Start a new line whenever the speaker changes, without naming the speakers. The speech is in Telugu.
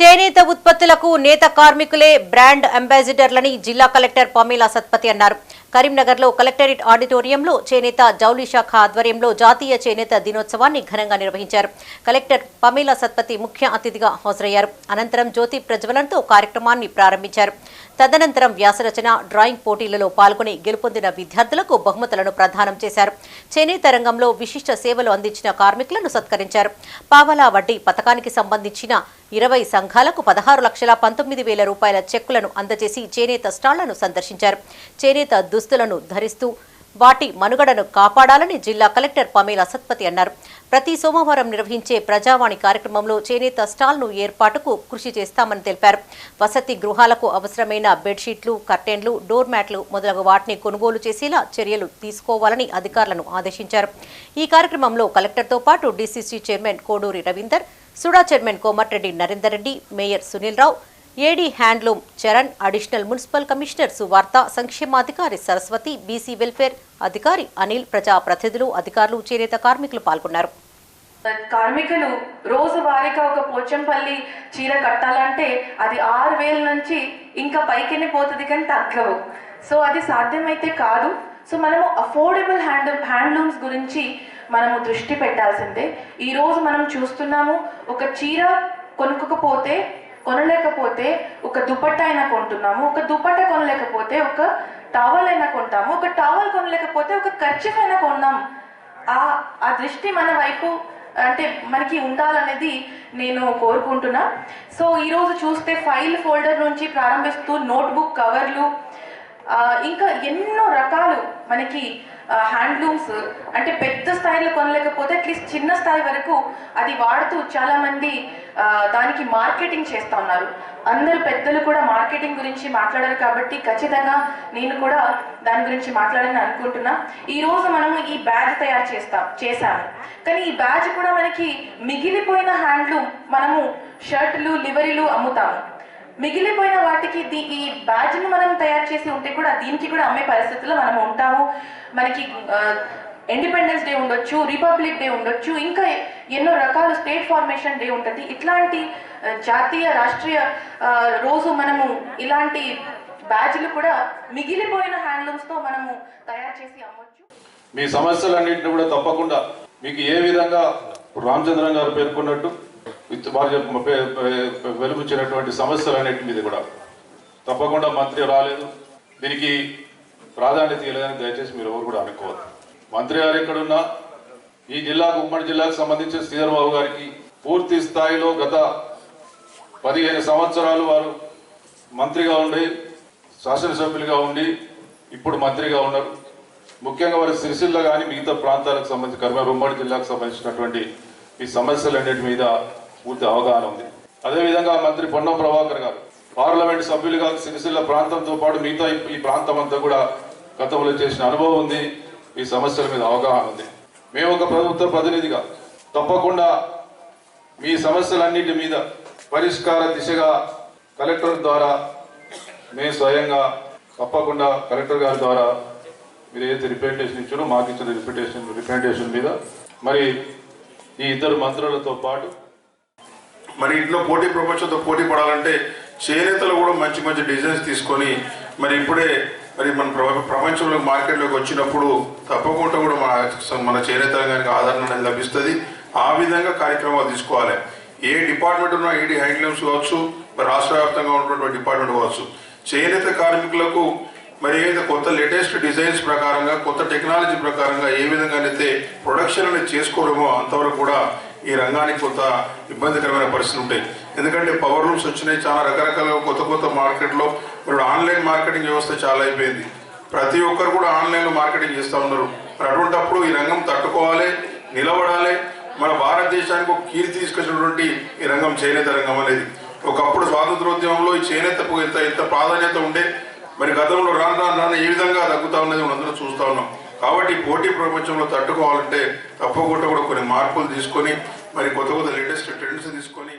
చేనేత ఉత్పత్తులకు నేత కార్మికులే బ్రాండ్ అంబాసిడర్లని జిల్లా కలెక్టర్ పమేలా సత్పతి అన్నారు. కరీంనగర్లో కలెక్టరేట్ ఆడిటోరియంలో చేనేత జౌళి శాఖ ఆధ్వర్యంలో జాతీయ చేనేత దినోత్సవాన్ని ఘనంగా నిర్వహించారు. కలెక్టర్ పమేలా సత్పతి ముఖ్య అతిథిగా హాజరయ్యారు. అనంతరం జ్యోతి ప్రజ్వలనతో కార్యక్రమాన్ని ప్రారంభించారు. తదనంతరం వ్యాసరచన డ్రాయింగ్ పోటీలలో పాల్గొని గెలుపొందిన విద్యార్థులకు బహుమతులను ప్రదానం చేశారు. చేనేత రంగంలో విశిష్ట సేవలు అందించిన కార్మికులను సత్కరించారు. పావలా వడ్డీ పథకానికి సంబంధించిన ఇరవై సంఘాలకు పదహారు లక్షల పంతొమ్మిది వేల రూపాయల చెక్కులను అందజేసి చేనేత స్టాళ్ళను సందర్శించారు. చేనేత దుస్తులను ధరిస్తూ వాటి మనుగడను కాపాడాలని జిల్లా కలెక్టర్ పమేల సత్పతి అన్నారు. ప్రతి సోమవారం నిర్వహించే ప్రజావాణి కార్యక్రమంలో చేనేత స్టాల్ను ఏర్పాటుకు కృషి చేస్తామని తెలిపారు. వసతి గృహాలకు అవసరమైన బెడ్షీట్లు కర్టెన్లు డోర్ మ్యాట్లు మొదలగు వాటిని కొనుగోలు చేసేలా చర్యలు తీసుకోవాలని అధికారులను ఆదేశించారు. ఈ కార్యక్రమంలో కలెక్టర్తో పాటు DCC chairman Koduri Ravinder SUDA chairman Komatireddy Narender Reddy mayor Sunil Rao AD handloom Charan additional municipal commissioner Suvartha సంక్షేమాధికారి Saraswati BC welfare అధికారి అనిల్ ప్రజాప్రతినిధులు అధికారులు చేనేత కార్మికులు పాల్గొన్నారు.
కార్మికులు రోజువారీగా ఒక పోచంపల్లి చీర కట్టాలంటే అది ఆరు వేల నుంచి ఇంకా పైకినే పోతుంది కానీ తగ్గవు. సో అది సాధ్యమైతే కాదు. సో మనము అఫోర్డబుల్ హ్యాండ్ హ్యాండ్లూమ్స్ గురించి మనము దృష్టి పెట్టాల్సిందే. ఈరోజు మనం చూస్తున్నాము ఒక చీర కొనుక్కపోతే కొనలేకపోతే ఒక దుపట్ట అయినా కొంటున్నాము ఒక దుపట్ట కొనలేకపోతే ఒక టవల్ అయినా కొంటాము ఒక టవల్ కొనలేకపోతే ఒక ఖర్చు అయినా కొన్నాం ఆ ఆ దృష్టి మన వైపు అంటే మనకి ఉండాలనేది నేను కోరుకుంటున్నా. సో ఈరోజు చూస్తే ఫైల్ ఫోల్డర్ నుంచి ప్రారంభిస్తూ నోట్బుక్ కవర్లు ఇంకా ఎన్నో రకాలు మనకి హ్యాండ్లూమ్స్ అంటే పెద్ద స్థాయిలో కొనలేకపోతే అట్లీస్ట్ చిన్న స్థాయి వరకు అది వాడుతూ చాలా మంది దానికి మార్కెటింగ్ చేస్తా ఉన్నారు. అందరు పెద్దలు కూడా మార్కెటింగ్ గురించి మాట్లాడారు కాబట్టి ఖచ్చితంగా నేను కూడా దాని గురించి మాట్లాడాలని అనుకుంటున్నా. ఈరోజు మనము ఈ బ్యాగ్ తయారు చేస్తాం చేశాము. కానీ ఈ బ్యాగ్ కూడా మనకి మిగిలిపోయిన హ్యాండ్లూమ్ మనము షర్ట్లు లివరీలు అమ్ముతాము. మిగిలిపోయిన వాటికి దీ ఈ బ్యాడ్జ్ను మనం తయారు చేసి ఉంటే కూడా దీనికి కూడా అమ్మే పరిస్థితుల్లో మనం ఉంటాము. మనకి ఇండిపెండెన్స్ డే ఉండొచ్చు రిపబ్లిక్ డే ఉండొచ్చు ఇంకా ఎన్నో రకాల స్టేట్ ఫార్మేషన్ డే ఉంటుంది. ఇట్లాంటి జాతీయ రాష్ట్రీయ రోజు మనము ఇలాంటి బ్యాచ్లు కూడా మిగిలిపోయిన హ్యాండ్లూమ్స్తో మనము తయారు చేసి అమ్మొచ్చు.
మీ సమస్యలన్నింటినీ కూడా తప్పకుండా మీకు ఏ విధంగా రామచంద్రన్ గారు పేర్కొన్నట్టు వారు చెప్ప- పే- వెలుగుచ్చినటువంటి సమస్యలన్నింటి మీద కూడా తప్పకుండా మంత్రి రాలేదు. దీనికి ప్రాధాన్యత ఇవ్వలేదని దయచేసి మీరు ఎవరు కూడా అనుకోవద్దు. మంత్రి గారు ఎక్కడున్నా ఈ జిల్లాకు ఉమ్మడి జిల్లాకు సంబంధించిన శ్రీధర్బాబు గారికి పూర్తి స్థాయిలో గత పదిహేను సంవత్సరాలు వారు మంత్రిగా ఉండి శాసనసభ్యులుగా ఉండి ఇప్పుడు మంత్రిగా ఉన్నారు. ముఖ్యంగా వారి సిరిసిల్ల కానీ మిగతా ప్రాంతాలకు సంబంధించి కర్మ ఉమ్మడి జిల్లాకు సంబంధించినటువంటి ఈ సమస్యలన్నిటి మీద పూర్తి అవగాహన ఉంది. అదేవిధంగా మంత్రి పొన్నం ప్రభాకర్ గారు పార్లమెంట్ సభ్యులుగా సిరిసిల్ల ప్రాంతంతో పాటు మిగతా ఈ- ప్రాంతం అంతా కూడా గతంలో చేసిన అనుభవం ఉంది. ఈ సమస్యల మీద అవగాహన ఉంది. మేము ఒక ప్రభుత్వ ప్రతినిధిగా తప్పకుండా మీ సమస్యలన్నిటి మీద పరిష్కార దిశగా కలెక్టర్ ద్వారా మేము స్వయంగా తప్పకుండా కలెక్టర్ గారి ద్వారా మీరు ఏదైతే రిప్రజెంటేషన్ ఇచ్చారో మాకు ఇచ్చిన రిప్రజెంటేషన్ రిప్రజెంటేషన్ మీద మరి ఈ ఇద్దరు మంత్రులతో పాటు
మరి ఇంట్లో పోటీ ప్రపంచంతో పోటీ పడాలంటే చేనేతలు కూడా మంచి మంచి డిజైన్స్ తీసుకొని మరి ఇప్పుడే మరి మన ప్రపంచంలో మార్కెట్లోకి వచ్చినప్పుడు తప్పకుండా కూడా మన మన చేనేత రంగానికి ఆదరణ అనేది లభిస్తుంది. ఆ విధంగా కార్యక్రమాలు తీసుకోవాలి. ఏ డిపార్ట్మెంట్ ఉన్నా ఏడి హ్యాండ్లూమ్స్ కావచ్చు మరి రాష్ట్ర వ్యాప్తంగా ఉన్నటువంటి డిపార్ట్మెంట్ కావచ్చు. చేనేత కార్మికులకు మరి ఏదైతే కొత్త లేటెస్ట్ డిజైన్స్ ప్రకారంగా కొత్త టెక్నాలజీ ప్రకారంగా ఏ విధంగా అయితే ప్రొడక్షన్ అనేది చేసుకోవడమో అంతవరకు కూడా ఈ రంగానికి కొంత ఇబ్బందికరమైన పరిస్థితులు ఉంటాయి. ఎందుకంటే పవర్ రూమ్స్ వచ్చినాయి చాలా రకరకాల కొత్త కొత్త మార్కెట్లో ఇప్పుడు ఆన్లైన్ మార్కెటింగ్ వ్యవస్థ చాలా అయిపోయింది. ప్రతి ఒక్కరు కూడా ఆన్లైన్లో మార్కెటింగ్ చేస్తూ ఉన్నారు. మరి అటువంటప్పుడు ఈ రంగం తట్టుకోవాలి నిలబడాలి. మన భారతదేశానికి ఒక కీర్తి తీసుకొచ్చినటువంటి ఈ రంగం చేనేత రంగం అనేది. ఒకప్పుడు స్వాతంత్రోద్యమంలో ఈ చేనేతకు ఎంత ఎంత ప్రాధాన్యత ఉండే మరి గతంలో రాను రాను ఏ విధంగా తగ్గుతా ఉన్నది మనం అందరూ చూస్తా ఉన్నాం. కాబట్టి పోటీ ప్రపంచంలో తట్టుకోవాలంటే తప్పకుండా కూడా కొన్ని మార్పులు తీసుకొని మరి కొత్త కొత్త లేటెస్ట్ ట్రెండ్స్ తీసుకొని